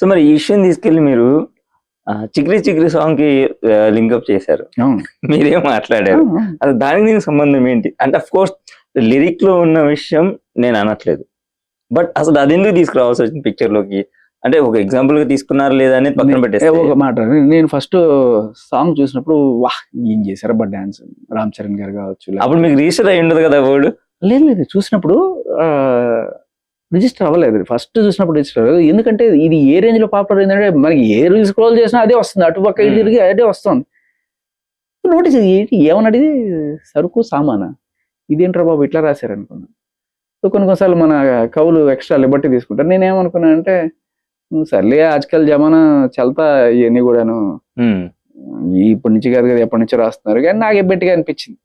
So మరి ఈ విషయం తీసుకెళ్ళి మీరు చిక్రీ చిక్రీ సాంగ్కి లింకప్ చేశారు. మీరేం మాట్లాడారు. అది దానికి దీనికి సంబంధం ఏంటి? అంటే అఫ్ కోర్స్ లిరిక్లో ఉన్న విషయం నేను అనట్లేదు. బట్ అసలు అది ఎందుకు తీసుకురావాల్సి వచ్చింది పిక్చర్లోకి? అంటే ఒక ఎగ్జాంపుల్గా తీసుకున్నారు లేదా అనేది పక్కన ఏ, పెట్టేస్తే. ఒక మాట నేను ఫస్ట్ సాంగ్ చూసినప్పుడు వాహ్ ఏం చేశారు బట్ డాన్స్ రామ్ చరణ్ గారు కావచ్చు అప్పుడు మీకు రిజిస్టర్ అయి ఉండదు కదా వర్డ్ లేదు లేదు. చూసినప్పుడు రిజిస్టర్ అవ్వలేదు. ఫస్ట్ చూసినప్పుడు రిజిస్టర్ అవ్వలేదు. ఎందుకంటే ఇది ఏ రేంజ్లో పాపులర్ అయిందంటే మనకి ఏ స్క్రోల్ చేసినా అదే వస్తుంది. అటుపక్క ఇటు Hmm. తిరిగి అదే వస్తుంది. నోటీస్ ఏంటి? ఏమన్నాడు ఇది? సరుకు సామానా? ఇదేంట్రా బాబు? ఇట్లా రాశారు అనుకున్నా. సో కొన్ని కొన్నిసార్లు మన కవులు ఎక్స్ట్రా లిబర్టీ తీసుకుంటారు. నేనేమనుకున్నానంటే "ఉమ్, సర్లే ఆజ్కల్ జమానా చల్తా ఇవన్నీ కూడాను. ఇప్పటి నుంచి కాదు కదా ఎప్పటి నుంచో రాస్తున్నారు. కానీ నాకు ఎబ్బెట్టిగా అనిపించింది.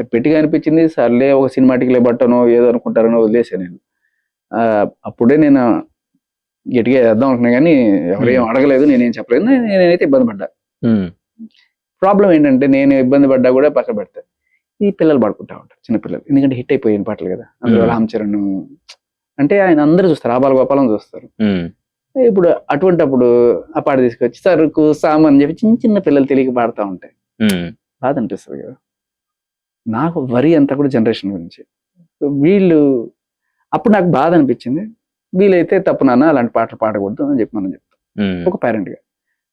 ఎబ్బెట్టిగా అనిపించింది సర్లే ఒక సినిమాటిక్ లేబట్టనో ఏదో అనుకుంటారనో వదిలేసాను నేను. అప్పుడే నేను గట్టిగా వేద్దాం అనుకున్నా కానీ ఎవరేం అడగలేదు నేనేం చెప్పలేదు. నేనైతే ఇబ్బంది పడ్డా. ప్రాబ్లం ఏంటంటే నేను ఇబ్బంది పడ్డా కూడా పక్కన పెడతా. ఈ పిల్లలు పడుకుంటా ఉంటారు చిన్న పిల్లలు. ఎందుకంటే హిట్ అయిపోయిన పాటలు కదా. అందులో Hmm. రామ్ చరణ్ అంటే ఆయన అందరూ చూస్తారు ఆబాల గోపాలం చూస్తారు. ఇప్పుడు అటువంటి అప్పుడు ఆ పాట తీసుకొచ్చి సరుకు సామాన్ అని చెప్పి చిన్న చిన్న పిల్లలు తెలియక పాడుతూ ఉంటాయి. బాధ అనిపిస్తుంది కదా. నాకు వరి అంతా కూడా జనరేషన్ గురించి. వీళ్ళు అప్పుడు నాకు బాధ అనిపించింది. వీలైతే తప్పు నాన్న అలాంటి పాటలు పాడకూడదు అని చెప్పి మనం చెప్తాం. ఒక parent గా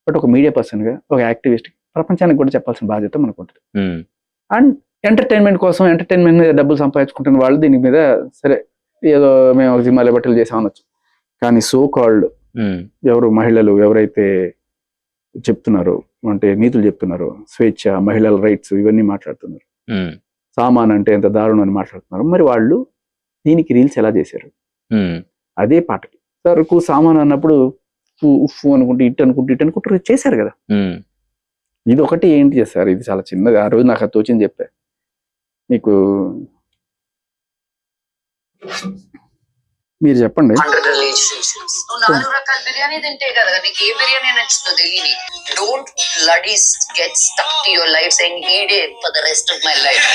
బట్ ఒక మీడియా గా ఒక యాక్టివిస్ట్ ప్రపంచానికి కూడా చెప్పాల్సిన బాధ్యత మనకు ఉంటుంది. అండ్ ఎంటర్టైన్మెంట్ కోసం ఎంటర్టైన్మెంట్ మీద డబ్బులు సంపాదించుకుంటున్న వాళ్ళు దీని మీద సరే ఏదో మేము ఒక సినిమాలో బట్టలు చేసాం అనొచ్చు. కానీ సో కాల్డ్ ఎవరు మహిళలు ఎవరైతే చెప్తున్నారో అంటే నీతులు చెప్తున్నారో స్వేచ్ఛ మహిళల రైట్స్ ఇవన్నీ మాట్లాడుతున్నారు. సామాన్ అంటే ఎంత దారుణం అని మాట్లాడుతున్నారు. మరి వాళ్ళు దీనికి రీల్స్ ఎలా చేశారు? అదే పాటకి సరుకు సామాన్ అన్నప్పుడు ఉఫ్ ఉఫ్ అనుకుంటూ ఇట్ అనుకుంటూ ఇట్ అనుకుంటూ చేశారు కదా? ఇది ఒకటి ఏంటి చేస్తారు ఇది చాలా చిన్నది ఆ రోజు నాకు అది తోచింది చెప్పా. మీకు మీరు చెప్పండి. నువ్వు నాలుగు రకాల బిర్యానీ తింటే కదా నీకు ఏ బిర్యానీ నచ్చుతుందో తెలియని don't bloody get stuck to your life saying ఈడే for the rest of my life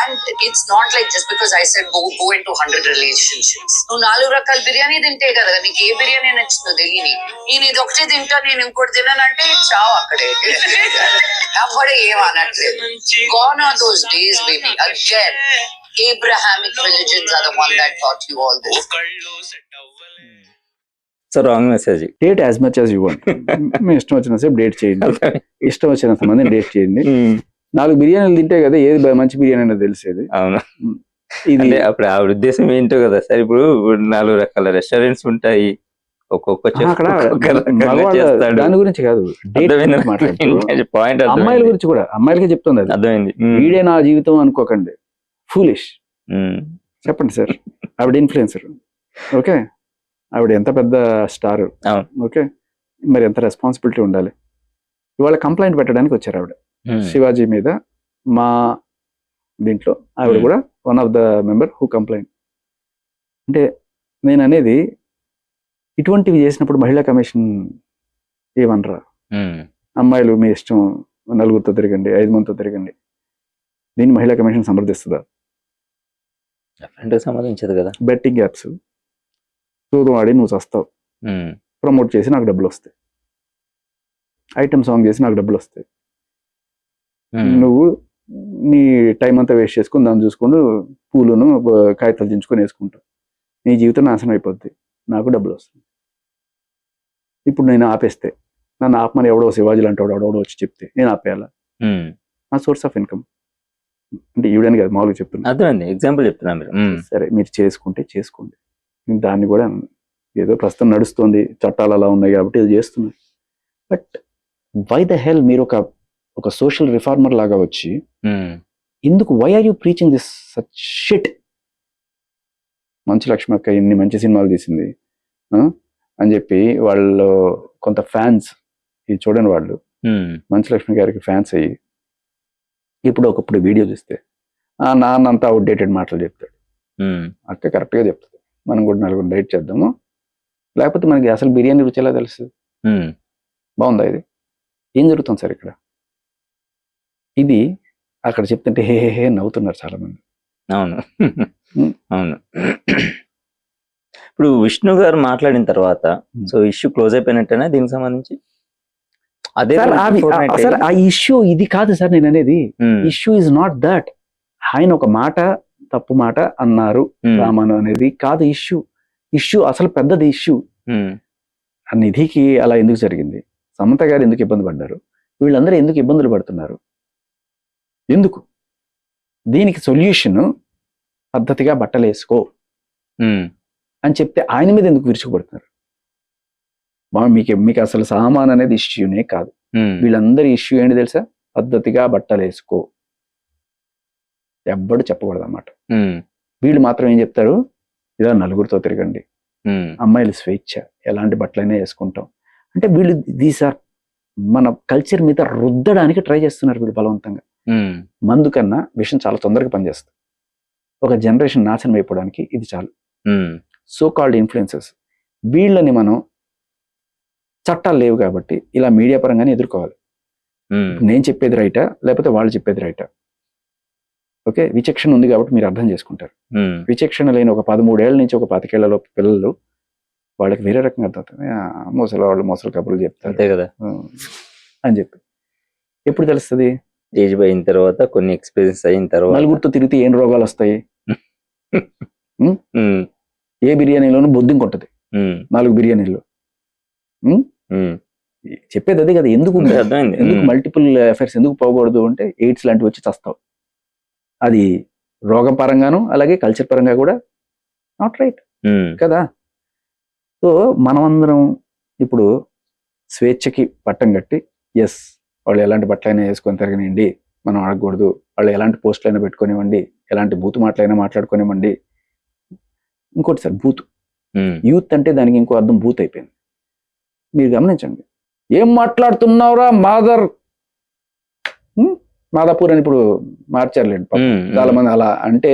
and it's not like just because I said go go into hundred relationships నువ్వు నాలుగు రకాల బిర్యానీ తింటే కదా నీకు ఏ బిర్యానీ నచ్చుతుందో తెలియని నేను ఇది ఒకటి తింటా నేను ఇంకోటి తిన్నానంటే చావు అక్కడే. అప్పుడే ఏం అనట్లేదు. gone are those days, baby. Abrahamic religions are the one that taught you all this. So wrong message date as much as you want మీ ఇష్టం వచ్చిన సేపు డేట్ చేయండి. ఇష్టం వచ్చినంత మంది డేట్ చేయండి. నాలుగు బిర్యానీలు తింటే కదా ఏది మంచి బిర్యానీ అనేది తెలిసేది? అవును. ఇది అంటే అప్పుడు ఆవిడ ఉద్దేశం ఏంటో కదా సార్ ఇప్పుడు నాలుగు రకాల రెస్టారెంట్స్ ఉంటాయి. ఒక్కొక్క ఆ, దాని గురించి కాదు. పాయింట్ అమ్మాయిల గురించి కూడా అమ్మాయిలకే చెప్తుంది అది. అర్థమైంది. ఉమ్, వీడే నా జీవితం అనుకోకండి. ఫూలిష్ ఉమ్, చెప్పండి సార్. ఆవిడ ఇన్ఫ్లుయెన్సర్ ఓకే? ఆవిడ ఎంత పెద్ద స్టార్. ఓకే? మరి ఎంత రెస్పాన్సిబిలిటీ ఉండాలి? ఇవాళ కంప్లైంట్ పెట్టడానికి వచ్చారు ఆవిడ. ఉమ్, శివాజీ మీద మా దీంట్లో ఆవిడ Hmm. కూడా one of the member who complaint అంటే నేను అనేది ఇటువంటివి చేసినప్పుడు మహిళా కమిషన్ ఏమనరా? అమ్మాయిలు మీ ఇష్టం నలుగురితో తిరగండి ఐదు మందితో తిరగండి. దీన్ని మహిళా కమిషన్ సమర్థిస్తుందా? అంటే సంబంధించదు కదా. బెట్టింగ్ యాప్స్ చూద్దాం ఆడి నువ్వు చస్తావు. ప్రమోట్ చేసి నాకు డబ్బులు వస్తాయి. ఐటమ్ సాంగ్ చేసి నాకు డబ్బులు వస్తాయి. నువ్వు నీ టైం అంతా వేస్ట్ చేసుకుని దాన్ని చూసుకుంటూ పూలును కాగితాలు దించుకొని వేసుకుంటావు. నీ జీవితం నాశనం అయిపోద్ది. నాకు డబ్బులు వస్తాయి. ఇప్పుడు నేను ఆపేస్తే నన్ను ఆపమని ఎవడో శివాజీలు అంటాడు ఎవడో వచ్చి చెప్తే నేను ఆపేయాలా. నా సోర్స్ ఆఫ్ ఇన్కమ్. అంటే ఈవిడని కాదు మామూలుగా చెప్తున్నా. అర్థమైంది. ఎగ్జాంపుల్ చెప్తున్నా మీరు. సరే మీరు చేసుకుంటే చేసుకోండి. నేను దాన్ని కూడా ఏదో ప్రస్తుతం నడుస్తుంది చట్టాలు అలా ఉన్నాయి కాబట్టి ఇది చేస్తున్నా. బట్ వై ద హెల్ మీరు ఒక ఒక సోషల్ రిఫార్మర్ లాగా వచ్చి ఎందుకు why are you preaching this such shit Manchu Lakshmi అక్క ఇన్ని మంచి సినిమాలు తీసింది? అని చెప్పి వాళ్ళు కొంత ఫ్యాన్స్ ఇది చూడని వాళ్ళు మంచు లక్ష్మి గారికి ఫ్యాన్స్ అయ్యి ఇప్పుడు ఒకప్పుడు వీడియో చూస్తే ఆ నాన్న అంతా అవుట్డేటెడ్ మాటలు చెప్తాడు. అక్క కరెక్ట్గా చెప్తుంది మనం కూడా నలుగురు డైట్ చేద్దాము. లేకపోతే మనకి అసలు బిర్యానీ రుచి ఎలా తెలుసు? బాగుందా ఇది? ఏం జరుగుతుంది సార్ ఇక్కడ? ఇది అక్కడ చెప్తుంటే హే హే హే నవ్వుతున్నారు చాలా మంది అవును. అవును. ఇప్పుడు విష్ణు గారు మాట్లాడిన తర్వాత. సో ఇష్యూ క్లోజ్ అయిపోయినట్టేనా దీనికి సంబంధించి? అదే సార్ ఆ ఇష్యూ ఇది కాదు సార్ నేను అనేది. ఇష్యూ ఇస్ నాట్ దట్ ఆయన ఒక మాట తప్పు మాట అన్నారు Hmm. రామను అనేది కాదు ఇష్యూ ఇష్యూ అసలు పెద్దది ఇష్యూ Hmm. ఆ నిధికి అలా ఎందుకు జరిగింది? సమంత గారు ఎందుకు ఇబ్బంది పడ్డారు? వీళ్ళందరూ ఎందుకు ఇబ్బందులు పడుతున్నారు? ఎందుకు? దీనికి సొల్యూషన్ పద్ధతిగా బట్టలు వేసుకో Hmm. అని చెప్తే ఆయన మీద ఎందుకు విరుచుకుపడుతున్నారు? మీకు మీకు అసలు సామాన్ అనేది ఇష్యూనే కాదు. వీళ్ళందరి ఇష్యూ ఏంటి తెలుసా? పద్ధతిగా బట్టలు వేసుకో. ఎవ్వడు చెప్పకూడదు అన్నమాట. వీళ్ళు మాత్రం ఏం చెప్తారు ఇలా నలుగురితో తిరగండి. అమ్మాయిలు స్వేచ్ఛ. ఎలాంటి బట్టలైనా వేసుకుంటాం. అంటే వీళ్ళు దీస్ ఆర్ మన కల్చర్ మీద రుద్దడానికి ట్రై చేస్తున్నారు వీళ్ళు బలవంతంగా. మందు కన్నా విషయం చాలా తొందరగా పనిచేస్తుంది. ఒక జనరేషన్ నాశనం అయిపోవడానికి ఇది చాలు. సో కాల్డ్ ఇన్ఫ్లుయెన్సెస్ వీళ్ళని మనం చట్టాలు లేవు కాబట్టి ఇలా మీడియా పరంగానే ఎదుర్కోవాలి. నేను చెప్పేది రైటా? లేకపోతే వాళ్ళు చెప్పేది రైటా? ఓకే? విచక్షణ ఉంది కాబట్టి మీరు అర్థం చేసుకుంటారు. విచక్షణ లేని ఒక పదమూడేళ్ళ నుంచి ఒక పాతికేళ్ళలో పిల్లలు వాళ్ళకి వేరే రకంగా అర్థమవుతుంది. ఆ, ముసలి వాళ్ళు ముసలి కబుర్లు చెప్తారు. అంతే కదా. అని చెప్పి. ఎప్పుడు తెలుస్తుంది? ఏజ్ అయిన తర్వాత కొన్ని ఎక్స్పీరియన్స్ అయిన తర్వాత. నలుగురితో తిరిగితే ఏం రోగాలు వస్తాయి. ఏ బిర్యానీలోనూ బొద్దింక ఉంటుంది Hmm. నాలుగు బిర్యానీలు. చెప్పేది అదే కదా ఎందుకు ఎందుకు. మల్టిపుల్ ఎఫైర్స్ ఎందుకు పోకూడదు అంటే ఎయిడ్స్ లాంటివి వచ్చి చస్తావు. అది రోగం పరంగాను అలాగే కల్చర్ పరంగా కూడా నాట్ రైట్. కదా? సో మనమందరం ఇప్పుడు స్వేచ్ఛకి పట్టం కట్టి ఎస్ వాళ్ళు ఎలాంటి బట్టలైనా వేసుకొని తిరగనివ్వండి మనం అడగకూడదు. వాళ్ళు ఎలాంటి పోస్టులైనా పెట్టుకోనివ్వండి ఎలాంటి బూతు మాటలైనా మాట్లాడుకోనివ్వండి. ఇంకోటి సార్ బూత్. యూత్ అంటే దానికి ఇంకో అర్థం బూత్ అయిపోయింది. మీరు గమనించండి. ఏం మాట్లాడుతున్నావురా మాదర్? మాదాపూర్ అని ఇప్పుడు మార్చారులేండి పాపం. చాలా మంది అలా అంటే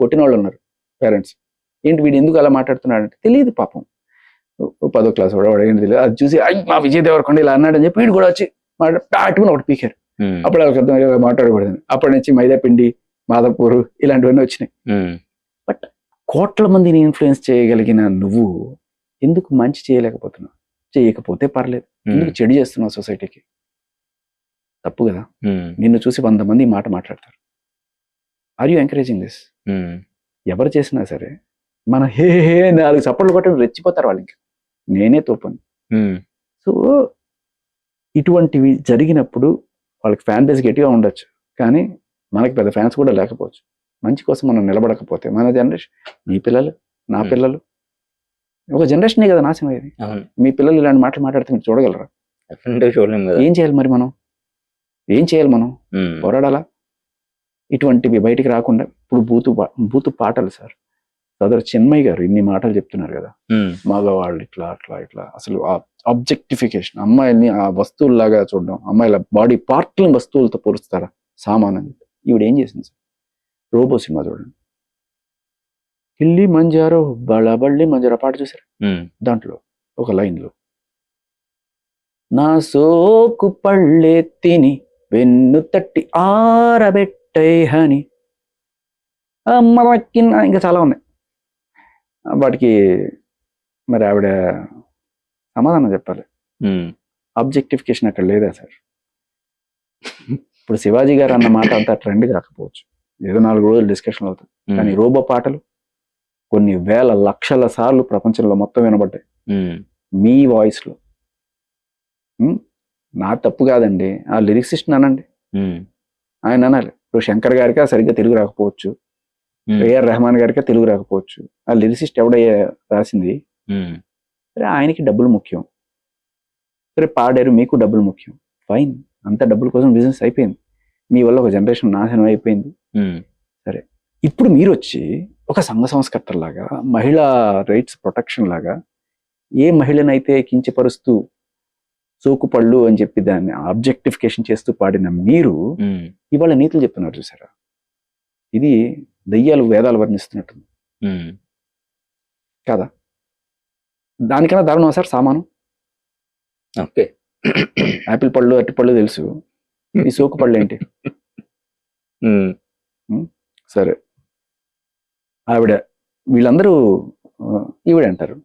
కొట్టిన వాళ్ళు ఉన్నారు పేరెంట్స్. ఏంటి వీడు ఎందుకు అలా మాట్లాడుతున్నాడు అంటే తెలియదు పాపం. పదో క్లాస్ వాడు వాడు ఏంటి తెలియదు. అది చూసి అయ్యి మా విజయ్ దేవరకొండ ఇలా అన్నాడని చెప్పి వీడు కూడా వచ్చి మాట టాటుకుని ఒకటి పీకారు. అప్పుడు వాళ్ళకి అర్థం మాట్లాడకూడదు అప్పటి నుంచి మైదా పిండి మాదాపూర్ ఇలాంటివన్నీ వచ్చినాయి. Hmm. కోట్ల మందిని ఇన్ఫ్లుయెన్స్ చేయగలిగిన నువ్వు ఎందుకు మంచి చేయలేకపోతున్నావు? చేయకపోతే పర్లేదు. ఎందుకు చెడు చేస్తున్నావు సొసైటీకి తప్పు కదా. నిన్ను చూసి వంద మంది మాట మాట్లాడతారు ఆర్ యూ ఎంకరేజింగ్ దిస్. ఎవరు చేసినా సరే మన హే హే నాలుగు చప్పట్లు కొట్టడం రెచ్చిపోతారు వాళ్ళు ఇంకా నేనే తోపను. సో ఇటువంటివి జరిగినప్పుడు వాళ్ళకి ఫ్యాన్ బేస్ గట్టిగా ఉండొచ్చు కానీ మనకి పెద్ద ఫ్యాన్స్ కూడా లేకపోవచ్చు మంచి కోసం మనం నిలబడకపోతే మన జనరేషన్ మీ పిల్లలు నా. పిల్లలు ఒక జనరేషనే కదా నాశనం అయ్యేది. మీ పిల్లలు ఇలాంటి మాటలు మాట్లాడితే మీరు చూడగలరా? ఏం చేయాలి మరి మనం? ఏం చేయాలి మనం. పోరాడాలా? ఇటువంటివి బయటికి రాకుండా ఇప్పుడు బూతు బూతు పాటలు సార్. సదరు చిన్మయ్య గారు ఇన్ని మాటలు చెప్తున్నారు కదా. మగవాళ్ళు ఇట్లా అట్లా ఇట్లా. అసలు ఆబ్జెక్టిఫికేషన్ అమ్మాయిల్ని ఆ వస్తువుల్లాగా చూడడం అమ్మాయిల బాడీ పార్ట్లను వస్తువులతో పోలుస్తారా? సామాన్ అని ఈవిడ ఏం చేసింది సార్? రోబో సినిమా చూడండి. కిల్లి మంజారో బళ్ళబళ్ళి మంజారో పాట చూసారు. దాంట్లో ఒక లైన్లో. నా సోకు పళ్ళెత్తిని వెన్ను తట్టి ఆరబెట్టై హని. అమ్మకిన్న ఇంకా చాలా ఉన్నాయి. వాటికి మరి ఆవిడ సమాధానం చెప్పాలి. ఆబ్జెక్టిఫికేషన్ అక్కడ లేదా సార్? ఇప్పుడు శివాజీ గారు అన్న మాట అంతా ట్రెండ్ కాకపోవచ్చు. ఏదో నాలుగు రోజులు డిస్కషన్ అవుతుంది. కానీ రోబో పాటలు కొన్ని వేల లక్షల సార్లు ప్రపంచంలో మొత్తం వినబడ్డాయి. మీ వాయిస్లో. నా తప్పు కాదండి. ఆ లిరిక్సిస్ట్ అనండి. ఆయన అనాలి ఇప్పుడు శంకర్ గారికి సరిగ్గా తెలుగు రాకపోవచ్చు. ఏఆర్ రెహమాన్ గారికి తెలుగు రాకపోవచ్చు. ఆ లిరిసిస్ట్ ఎవడయ్యా రాసింది. సరే ఆయనకి డబ్బులు ముఖ్యం. సరే పాడారు మీకు డబ్బులు ముఖ్యం. ఫైన్. అంత డబ్బుల కోసం బిజినెస్ అయిపోయింది. మీ వల్ల ఒక జనరేషన్ నాశనం అయిపోయింది. Hmm. ఇప్పుడు మీరు వచ్చి ఒక సంఘ సంస్కర్తలాగా మహిళా రైట్స్ ప్రొటెక్షన్ లాగా ఏ మహిళనైతే కించపరుస్తూ సోకుపళ్ళు అని చెప్పి దాన్ని ఆబ్జెక్టిఫికేషన్ చేస్తూ పాడిన మీరు. ఇవాళ నీతులు చెప్తున్నారు చూసారా? ఇది దయ్యాలు వేదాలు వర్ణిస్తున్నట్టుంది. కదా? దానికన్నా దారుణం సార్ సామాను? ఓకే. యాపిల్ పళ్ళు అరటి పళ్ళు తెలుసు. ఈ సోకు పళ్ళు ఏంటి. సరే. ఆవిడ వీళ్ళందరూ ఈవిడ అంటారు.